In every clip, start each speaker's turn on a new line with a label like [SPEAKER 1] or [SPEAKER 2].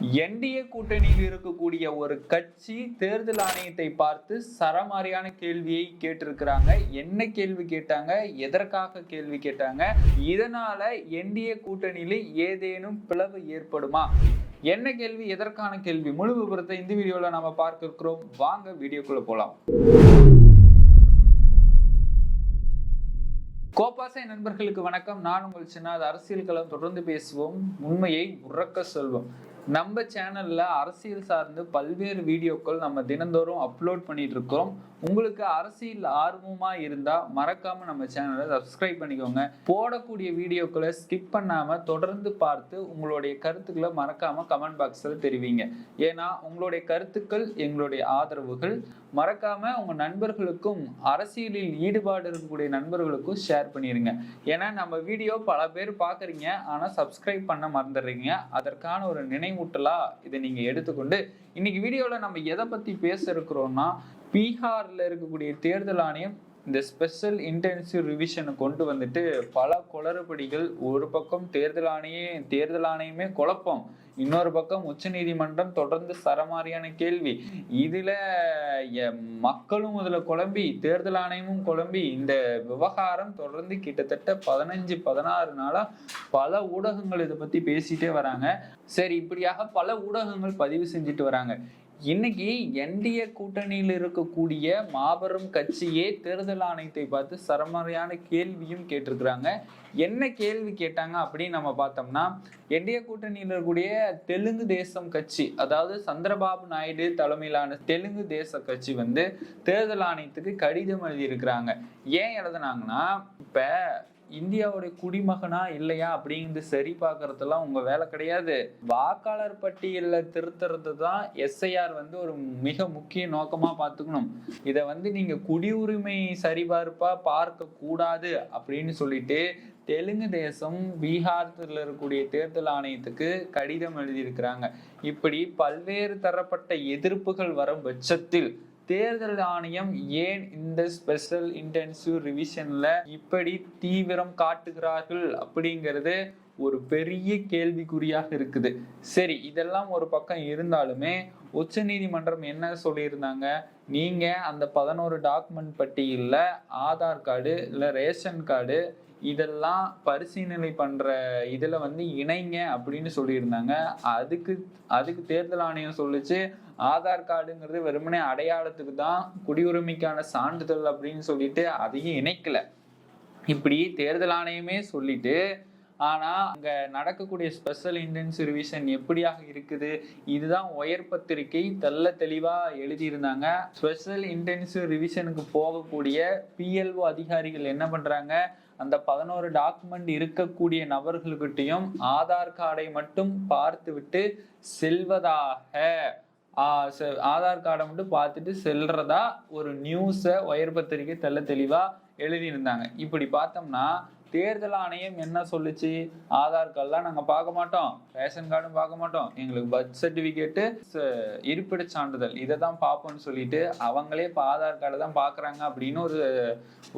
[SPEAKER 1] NDA கூட்டணியில் இருக்கக்கூடிய ஒரு கட்சி தேர்தல் ஆணையத்தை பார்த்து சரமாரியான கேள்வியை கேட்டிருக்கிறாங்க. என்ன கேள்வி கேட்டாங்க? எதற்காக கேள்வி கேட்டாங்க? இதனால என்டிஏ கூட்டணியில ஏதேனும் பிளவு ஏற்படுமா? என்ன கேள்வி? எதற்கான கேள்வி? முழு விபரத்தை இந்த வீடியோல நாம பார்க்க இருக்கிறோம் வாங்க வீடியோக்குள்ள போலாம். கோபாசை நண்பர்களுக்கு வணக்கம். நான் உங்கள் சின்னாத அரசியல் களம் தொடர்ந்து பேசுவோம். உண்மையை உறக்க சொல்வோம். நம்ம சேனல்ல அரசியல் சார்ந்து பல்வேறு வீடியோக்கள் நம்ம தினந்தோறும் அப்லோட் பண்ணிட்டு இருக்கோம் உங்களுக்கு அரசியல் ஆர்வமா இருந்தா மறக்காம நம்ம சேனலை சப்ஸ்கிரைப் பண்ணிக்கோங்க. போடக்கூடிய வீடியோக்களை ஸ்கிப் பண்ணாம தொடர்ந்து பார்த்து உங்களுடைய கருத்துக்களை மறக்காம கமெண்ட் பாக்ஸ்ல தெரிவிங்க. ஏன்னா உங்களுடைய கருத்துக்கள் எங்களுடைய ஆதரவுகள். மறக்காம உங்க நண்பர்களுக்கும் அரசியலில் ஈடுபாடு இருக்கக்கூடிய நண்பர்களுக்கும் ஷேர் பண்ணிருங்க. ஏன்னா நம்ம வீடியோ பல பேர் பாக்குறீங்க ஆனா சப்ஸ்கிரைப் பண்ண மறந்துடுறீங்க. அதற்கான ஒரு நினைவூட்டலா இதை நீங்க எடுத்துக்கொண்டு இன்னைக்கு வீடியோல நம்ம எதை பத்தி பேச இருக்கிறோம்னா பீகார்ல இருக்கக்கூடிய தேர்தல் ஆணையம் இந்த ஸ்பெஷல் இன்டென்சிவ் ரிவிஷனை கொண்டு வந்துட்டு பல குளறுபடிகள் ஒரு பக்கம் தேர்தல் ஆணையே தேர்தல் ஆணையமே குழப்பம் இன்னொரு பக்கம் உச்சநீதிமன்றம் தொடர்ந்து சரமாரியான கேள்வி. இதுல எ- மக்களும் இதுல குழம்பி தேர்தல் ஆணையமும் குழம்பி இந்த விவகாரம் தொடர்ந்து கிட்டத்தட்ட பதினஞ்சு பதினாறு நாளா பல ஊடகங்கள் இதை பத்தி பேசிட்டே வராங்க. சரி இப்படியாக பல ஊடகங்கள் பதிவு செஞ்சுட்டு வராங்க. இன்னைக்கு என்டிஏ கூட்டணியில் இருக்கக்கூடிய மாபெரும் கட்சியே தேர்தல் ஆணையத்தை பார்த்து சரமறையான கேள்வியும் கேட்டிருக்கிறாங்க. என்ன கேள்வி கேட்டாங்க அப்படின்னு நம்ம பார்த்தோம்னா என்டிஏ கூட்டணியில் இருக்கக்கூடிய தெலுங்கு தேசம் கட்சி அதாவது சந்திரபாபு நாயுடு தலைமையிலான தெலுங்கு தேச கட்சி வந்து தேர்தல் ஆணையத்துக்கு கடிதம் எழுதியிருக்கிறாங்க. ஏன் எழுதுனாங்கன்னா இப்போ இந்தியாவுடைய குடிமகனா இல்லையா அப்படிங்கிறது சரி பார்க்கறதுலாம் உங்கள் வேலை கிடையாது. வாக்காளர் பட்டியலில் திருத்துறது தான் எஸ்ஐஆர் வந்து ஒரு மிக முக்கிய நோக்கமாக பார்த்துக்கணும். இதை வந்து நீங்கள் குடியுரிமை சரிபார்ப்பாக பார்க்க கூடாது அப்படின்னு சொல்லிட்டு தெலுங்கு தேசம் பீகாரத்தில் இருக்கக்கூடிய தேர்தல் ஆணையத்துக்கு கடிதம் எழுதியிருக்கிறாங்க. இப்படி பல்வேறு தரப்பட்ட எதிர்ப்புகள் வரும் பட்சத்தில் தேர்தல் ஆணையம் ஏன் இந்த ஸ்பெஷல் இன்டென்சிவ் ரிவிஷன்ல இப்படி தீவிரம் காட்டுகிறார்கள் அப்படிங்கிறது ஒரு பெரிய கேள்விக்குறியாக இருக்குது. சரி இதெல்லாம் ஒரு பக்கம் இருந்தாலுமே உச்சநீதிமன்றம் என்ன சொல்லியிருந்தாங்க? நீங்க அந்த பதினோரு டாக்குமெண்ட் பட்டியலில் ஆதார் கார்டு இல்லை ரேஷன் கார்டு இதெல்லாம் பரிசீலனை பண்ற இதில் வந்து இணைங்க அப்படின்னு சொல்லியிருந்தாங்க. அதுக்கு அதுக்கு தேர்தல் ஆணையம் சொல்லிச்சு ஆதார் கார்டுங்கிறது வெறுமனே அடையாளத்துக்கு தான் குடியுரிமைக்கான சான்றிதழ் அப்படின்னு சொல்லிட்டு அதையும் இணைக்கல. இப்படி தேர்தல் ஆணையமே சொல்லிட்டு ஆனா அங்க நடக்கக்கூடிய ஸ்பெஷல் இன்டென்சிவ் ரிவிஷன் எப்படியாக இருக்குது? இதுதான் உயர் பத்திரிகை தெல்ல தெளிவா எழுதியிருந்தாங்க. ஸ்பெஷல் இன்டென்சிவ் ரிவிஷனுக்கு போகக்கூடிய பிஎல்ஓ அதிகாரிகள் என்ன பண்றாங்க? அந்த பதினோரு டாக்குமெண்ட் இருக்கக்கூடிய நபர்கள்கிட்டயும் ஆதார் கார்டை மட்டும் பார்த்து விட்டு செல்வதாக செ- ஆதார் கார்டை மட்டும் பார்த்துட்டு செல்றதா ஒரு நியூஸை ஒயர் பத்திரிகை தெல்ல தெளிவா எழுதியிருந்தாங்க. இப்படி பார்த்தோம்னா தேர்தல் ஆணையம் என்ன சொல்லுச்சு? ஆதார் கார்டெலாம் நாங்கள் பார்க்க மாட்டோம். ரேஷன் கார்டும் பார்க்க மாட்டோம். எங்களுக்கு பர்த் சர்டிஃபிகேட்டு இருப்பிடச் சான்றிதழ். இதை தான் பார்ப்போம்னு சொல்லிட்டு அவங்களே இப்போ ஆதார் கார்டை தான் பார்க்குறாங்க அப்படின்னு ஒரு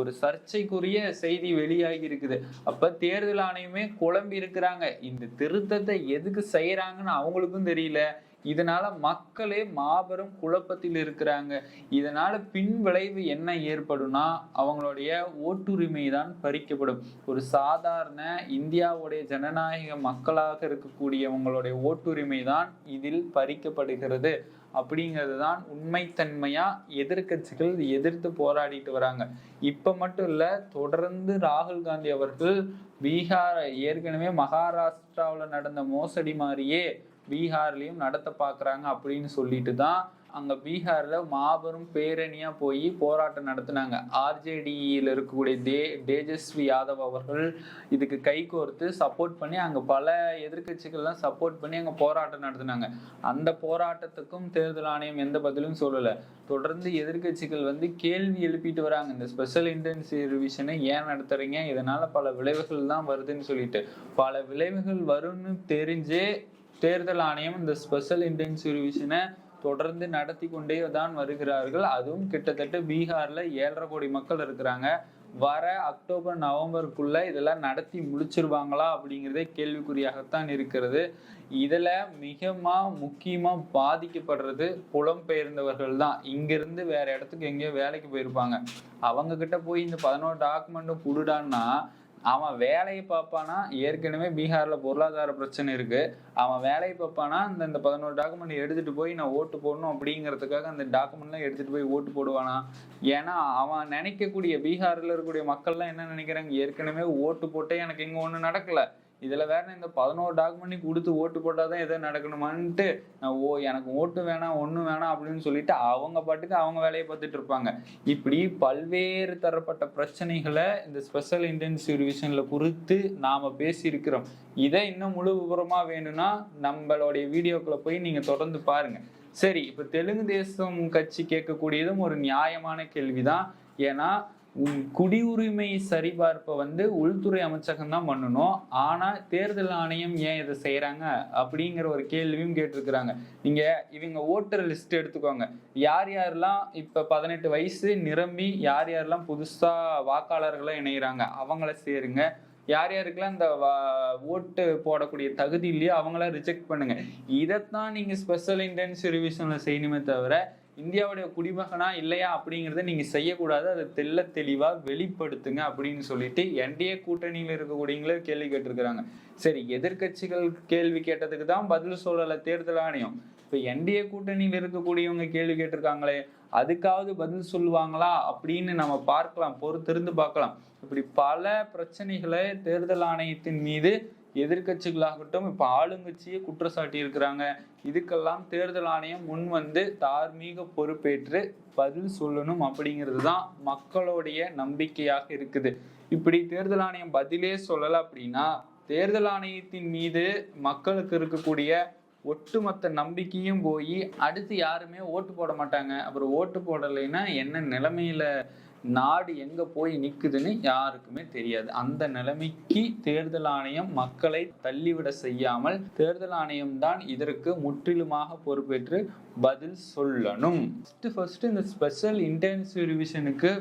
[SPEAKER 1] ஒரு சர்ச்சைக்குரிய செய்தி வெளியாகி இருக்குது. அப்போ தேர்தல் ஆணையமே குழம்பி இருக்கிறாங்க. இந்த திருத்தத்தை எதுக்கு செய்கிறாங்கன்னு அவங்களுக்கும் தெரியல. இதனால மக்களே மாபெரும் குழப்பத்தில் இருக்கிறாங்க. இதனால பின் விளைவு என்ன ஏற்படும்னா அவங்களுடைய ஓட்டுரிமை தான் பறிக்கப்படும். ஒரு சாதாரண இந்தியாவுடைய ஜனநாயக மக்களாக இருக்கக்கூடியவங்களுடைய ஓட்டுரிமை தான் இதில் பறிக்கப்படுகிறது. அப்படிங்கிறது தான் உண்மைத்தன்மையா எதிர்க்கட்சிகள் எதிர்த்து போராடிட்டு வராங்க. இப்ப மட்டும் இல்ல தொடர்ந்து ராகுல் காந்தி அவர்கள் பீகார் ஏற்கனவே மகாராஷ்டிராவுல நடந்த மோசடி மாதிரியே பீகார்லேயும் நடத்த பார்க்குறாங்க அப்படின்னு சொல்லிட்டு தான் அங்கே பீகாரில் மாபெரும் பேரணியாக போய் போராட்டம் நடத்தினாங்க. ஆர்ஜேடியில் இருக்கக்கூடிய தே தேஜஸ்வி யாதவ் அவர்கள் இதுக்கு கை கோர்த்து சப்போர்ட் பண்ணி அங்கே பல எதிர்க்கட்சிகள்லாம் சப்போர்ட் பண்ணி அங்கே போராட்டம் நடத்தினாங்க. அந்த போராட்டத்துக்கும் தேர்தல் ஆணையம் எந்த பதிலும் சொல்லலை. தொடர்ந்து எதிர்க்கட்சிகள் வந்து கேள்வி எழுப்பிட்டு வராங்க. இந்த ஸ்பெஷல் இன்டென்சிவ் ரிவிஷனை ஏன் நடத்துறீங்க? இதனால் பல விளைவுகள் தான் வருதுன்னு சொல்லிட்டு. பல விளைவுகள் வரும்னு தெரிஞ்சே தேர்தல் ஆணையம் இந்த ஸ்பெஷல் இன்டென்சிவ் ரிவிஷனை தொடர்ந்து நடத்தி கொண்டே தான் வருகிறார்கள். அதுவும் கிட்டத்தட்ட பீகாரில் ஏழரை கோடி மக்கள் இருக்கிறாங்க. வர அக்டோபர் நவம்பருக்குள்ள இதெல்லாம் நடத்தி முடிச்சிருவாங்களா அப்படிங்கிறதே கேள்விக்குறியாகத்தான் இருக்கிறது. இதில் மிகமாக முக்கியமாக பாதிக்கப்படுறது புலம்பெயர்ந்தவர்கள் தான். இங்கேருந்து வேற இடத்துக்கு எங்கேயோ வேலைக்கு போயிருப்பாங்க. அவங்கக்கிட்ட போய் இந்த பதினோரு டாக்குமெண்ட்டும் கொடுடான்னா அவன் வேலையை பார்ப்பானா? ஏற்கனவே பீகாரில் பொருளாதார பிரச்சனை இருக்குது அவன் வேலையை பார்ப்பானா? இந்த இந்த பதினோரு டாக்குமெண்ட் எடுத்துகிட்டு போய் நான் ஓட்டு போடணும் அப்படிங்கிறதுக்காக அந்த டாக்குமெண்ட்லாம் எடுத்துகிட்டு போய் ஓட்டு போடுவானா? ஏன்னா அவன் நினைக்கக்கூடிய பீகாரில் இருக்கக்கூடிய மக்கள்லாம் என்ன நினைக்கிறாங்க? ஏற்கனவே ஓட்டு போட்டே எனக்கு இங்கே ஒன்றும் நடக்கல. இதில் வேற இந்த பதினோரு டாக்குமெண்ட் கொடுத்து ஓட்டு போட்டால் தான் எதோ நடக்கணுமான்ட்டு நான் ஓ எனக்கு ஓட்டு வேணாம் ஒன்றும் வேணாம் அப்படின்னு சொல்லிட்டு அவங்க பாட்டுக்கு அவங்க வேலையை பார்த்துட்டு இருப்பாங்க. இப்படி பல்வேறு தரப்பட்ட பிரச்சனைகளை இந்த ஸ்பெஷல் இன்டென்சிவ் ரிவிஷனில் குறித்து நாம் பேசியிருக்கிறோம். இதை இன்னும் முழு விபரமாக வேணும்னா நம்மளுடைய வீடியோக்களை போய் நீங்கள் தொடர்ந்து பாருங்கள் சரி இப்போ தெலுங்கு தேசம் கட்சி கேட்கக்கூடியதும் ஒரு நியாயமான கேள்விதான். ஏன்னா குடியுரிமை சரிபார்ப்பை வந்து உள்துறை அமைச்சகம் தான் பண்ணணும். ஆனால் தேர்தல் ஆணையம் ஏன் இதை செய்கிறாங்க அப்படிங்கிற ஒரு கேள்வியும் கேட்டிருக்கிறாங்க. நீங்கள் இவங்க ஓட்டர் லிஸ்ட் எடுத்துக்கோங்க. யார் யாரெல்லாம் இப்போ பதினெட்டு வயசு நிரம்பி யார் யாரெல்லாம் புதுசாக வாக்காளர்களாக இணைகிறாங்க அவங்கள சேருங்க. யார் யாருக்கெல்லாம் இந்த வா- ஓட்டு போடக்கூடிய தகுதி இல்லையோ அவங்கள ரிஜெக்ட் பண்ணுங்க. இதைத்தான் நீங்கள் ஸ்பெஷல் இன்டென்சிவ் ரிவிஷனில் செய்யணுமே தவிர இந்தியாவுடைய குடிமகனா இல்லையா அப்படிங்கிறத நீங்க செய்யக்கூடாது. அதை தெள்ள தெளிவா வெளிப்படுத்துங்க அப்படின்னு சொல்லிட்டு என்டிஏ கூட்டணியில் இருக்கக்கூடியவங்களே கேள்வி கேட்டிருக்கிறாங்க. சரி எதிர்க்கட்சிகள் கேள்வி கேட்டதுக்கு தான் பதில் சொல்லல தேர்தல் ஆணையம். இப்ப என்டிஏ கூட்டணியில் இருக்கக்கூடியவங்க கேள்வி கேட்டிருக்காங்களே அதுக்காவது பதில் சொல்லுவாங்களா அப்படின்னு நம்ம பார்க்கலாம் பொறுத்திருந்து பார்க்கலாம். இப்படி பல பிரச்சனைகளை தேர்தல் ஆணையத்தின் மீது எதிர்க்கட்சிகளாகட்டும் இப்ப ஆளுங்கட்சியே குற்றச்சாட்டி இருக்கிறாங்க இதுக்கெல்லாம் தேர்தல் ஆணையம் முன் வந்து தார்மீக பொறுப்பேற்று பதில் சொல்லணும் அப்படிங்கிறது தான் மக்களுடைய நம்பிக்கையாக இருக்குது. இப்படி தேர்தல் ஆணையம் பதிலே சொல்லல அப்படின்னா தேர்தல் ஆணையத்தின் மீது மக்களுக்கு இருக்கக்கூடிய ஒட்டுமொத்த நம்பிக்கையும் போய் அடுத்து யாருமே ஓட்டு போட மாட்டாங்க. அப்புறம் ஓட்டு போடலைன்னா என்ன நிலைமையில நாடு எங்க போய் நிற்குதுன்னு யாருக்குமே தெரியாது. அந்த நிலைமைக்கு தேர்தல் ஆணையம் மக்களை தள்ளிவிட செய்யாமல் தேர்தல் ஆணையம் தான் இதற்கு முற்றிலுமாக பொறுப்பேற்று பதில் சொல்லணும். ஃபஸ்ட்டு இந்த ஸ்பெஷல் இன்டென்சிவ் ரிவிஷனுக்கு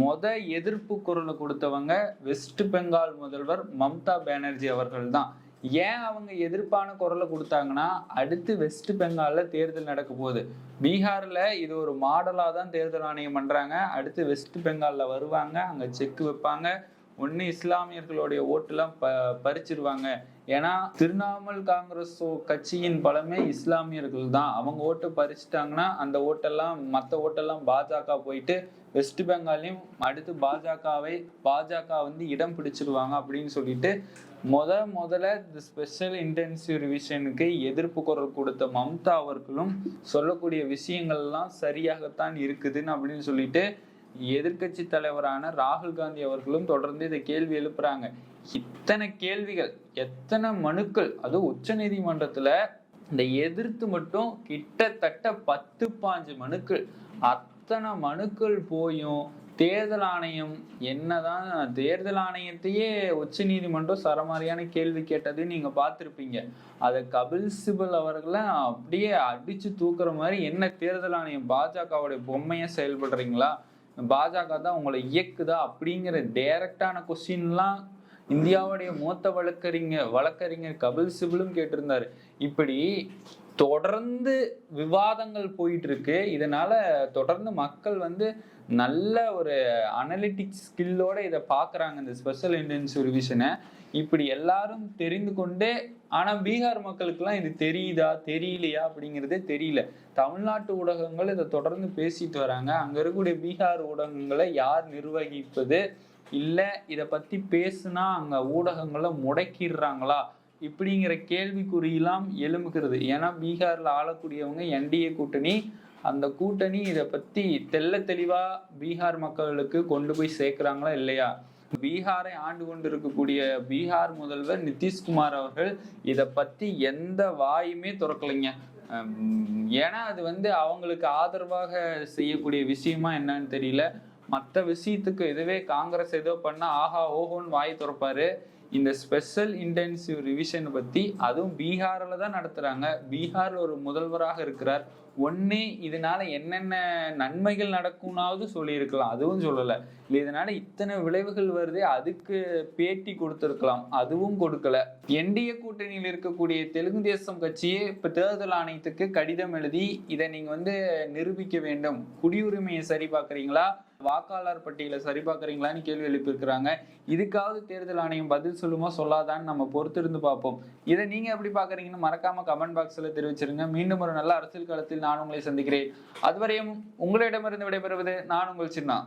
[SPEAKER 1] மொத எதிர்ப்பு குரலை கொடுத்தவங்க வெஸ்ட் பெங்கால் முதல்வர் மம்தா பானர்ஜி அவர்கள் தான். ஏன் அவங்க எதிர்ப்பான குரலை கொடுத்தாங்கன்னா அடுத்து வெஸ்ட் பெங்கால்ல தேர்தல் நடக்க போகுது. பீகார்ல இது ஒரு மாடலாக தான் தேர்தல் ஆணையம் பண்றாங்க. அடுத்து வெஸ்ட் பெங்காலில் வருவாங்க அங்க செக் வைப்பாங்க. ஒன்று இஸ்லாமியர்களுடைய ஓட்டுலாம் ப பறிச்சிருவாங்க. ஏன்னா திரிணாமுல் காங்கிரஸ் கட்சியின் பலமே இஸ்லாமியர்கள் தான். அவங்க ஓட்டு பறிச்சிட்டாங்கன்னா அந்த ஓட்டெல்லாம் மற்ற ஓட்டெல்லாம் பாஜக போயிட்டு வெஸ்ட் பெங்காலையும் அடுத்து பாஜகவை பாஜக வந்து இடம் பிடிச்சிருவாங்க அப்படின்னு சொல்லிட்டு முத முதல்ல இந்த ஸ்பெஷல் இன்டென்சிவ் ரிவிஷனுக்கு எதிர்ப்பு குரல் கொடுத்த மம்தா அவர்களும் சொல்லக்கூடிய விஷயங்கள்லாம் சரியாகத்தான் இருக்குதுன்னு அப்படின்னு சொல்லிட்டு எதிர்க்கட்சி தலைவரான ராகுல் காந்தி அவர்களும் தொடர்ந்து இதை கேள்வி எழுப்புறாங்க. இத்தனை கேள்விகள் எத்தனை மனுக்கள் அதுவும் உச்ச நீதிமன்றத்துல இந்த எதிர்த்து மட்டும் கிட்டத்தட்ட பத்து பாஞ்சு மனுக்கள். அத்தனை மனுக்கள் போயும் தேர்தல் ஆணையம் என்னதான் தேர்தல் ஆணையத்தையே உச்ச நீதிமன்றம் சரமாரியான கேள்வி கேட்டது நீங்க பார்த்துருப்பீங்க. அதை கபில் சிபல் அவர்களை அப்படியே அடிச்சு தூக்குற மாதிரி என்ன தேர்தல் ஆணையம் பாஜகவுடைய பொம்மையா செயல்படுறீங்களா? பாஜக தான் உங்களை இயக்குதா அப்படிங்கிற டைரக்டான கொஸ்டின்லாம் இந்தியாவுடைய மூத்த வழக்கறிஞர் வழக்கறிஞர் கபில் சிபிலும் கேட்டிருந்தாரு. இப்படி தொடர்ந்து விவாதங்கள் போயிட்டு இருக்கு இதனால தொடர்ந்து மக்கள் வந்து நல்ல ஒரு அனலிட்டிக்ஸ் ஸ்கில்லோட இதை பார்க்குறாங்க இந்த ஸ்பெஷல் இன்டென்சிவ் ரிவிஷனை இப்படி எல்லாரும் தெரிந்து கொண்டே ஆனால் பீகார் மக்களுக்கெல்லாம் இது தெரியுதா தெரியலையா அப்படிங்கிறதே தெரியல. தமிழ்நாட்டு ஊடகங்கள் இதை தொடர்ந்து பேசிட்டு வராங்க. அங்கே இருக்கக்கூடிய பீகார் ஊடகங்களை யார் நிர்வகிப்பது? இல்லை இதை பற்றி பேசுனா அங்கே ஊடகங்களை முடக்கிடுறாங்களா? இப்படிங்கிற கேள்விக்குறியெல்லாம் எழும்புகிறது. ஏன்னா பீகாரில் ஆளக்கூடியவங்க என்டிஏ கூட்டணி. அந்த கூட்டணி இதை பற்றி தெள்ள தெளிவாக பீகார் மக்களுக்கு கொண்டு போய் சேர்க்குறாங்களா இல்லையா? பீகாரை ஆண்டு கொண்டு இருக்கக்கூடிய பீகார் முதல்வர் நிதிஷ்குமார் அவர்கள் இதை பத்தி எந்த வாயுமே திறக்கலைங்க. ஏன்னா அது வந்து அவங்களுக்கு ஆதரவாக செய்யக்கூடிய விஷயமா என்னன்னு தெரியல. மற்ற விஷயத்துக்கு இதுவே காங்கிரஸ் ஏதோ பண்ணா ஆஹா ஓஹோன்னு வாய் திறப்பாரு. இந்த ஸ்பெஷல் இன்டென்சிவ் ரிவிஷனை பற்றி அதுவும் பீகாரில் தான் நடத்துறாங்க. பீகார் ஒரு முதல்வராக இருக்கிறார் ஒண்ணு இதனால என்னென்ன நன்மைகள் நடக்கும்னாவது சொல்லியிருக்கலாம். அதுவும் சொல்லல. இல்ல இதனால இத்தனை விளைவுகள் வருது அதுக்கு பேட்டி கொடுத்துருக்கலாம். அதுவும் கொடுக்கல. என்டிஏ கூட்டணியில் இருக்கக்கூடிய தெலுங்கு தேசம் கட்சியே இப்ப தேர்தல் ஆணையத்துக்கு கடிதம் எழுதி இதை நீங்க வந்து நிரூபிக்க வேண்டும். குடியுரிமையை சரி பார்க்குறீங்களா? வாக்காளர் பட்டியலை சரி பார்க்குறீங்களான்னு கேள்வி எழுப்பியிருக்கிறாங்க. இதுக்காவது தேர்தல் ஆணையம் பதில் சொல்லுமா சொல்லாதான்னு நம்ம பொறுத்திருந்து பார்ப்போம். இதை நீங்க எப்படி பாக்குறீங்கன்னு மறக்காம கமெண்ட் பாக்ஸ்ல தெரிவிச்சிருங்க. மீண்டும் ஒரு நல்ல அரசியல் காலத்தில் நான் உங்களை சந்திக்கிறேன். அதுவரையும் உங்களிடமிருந்து விடைபெறுவது நான் உங்கள் சின்னா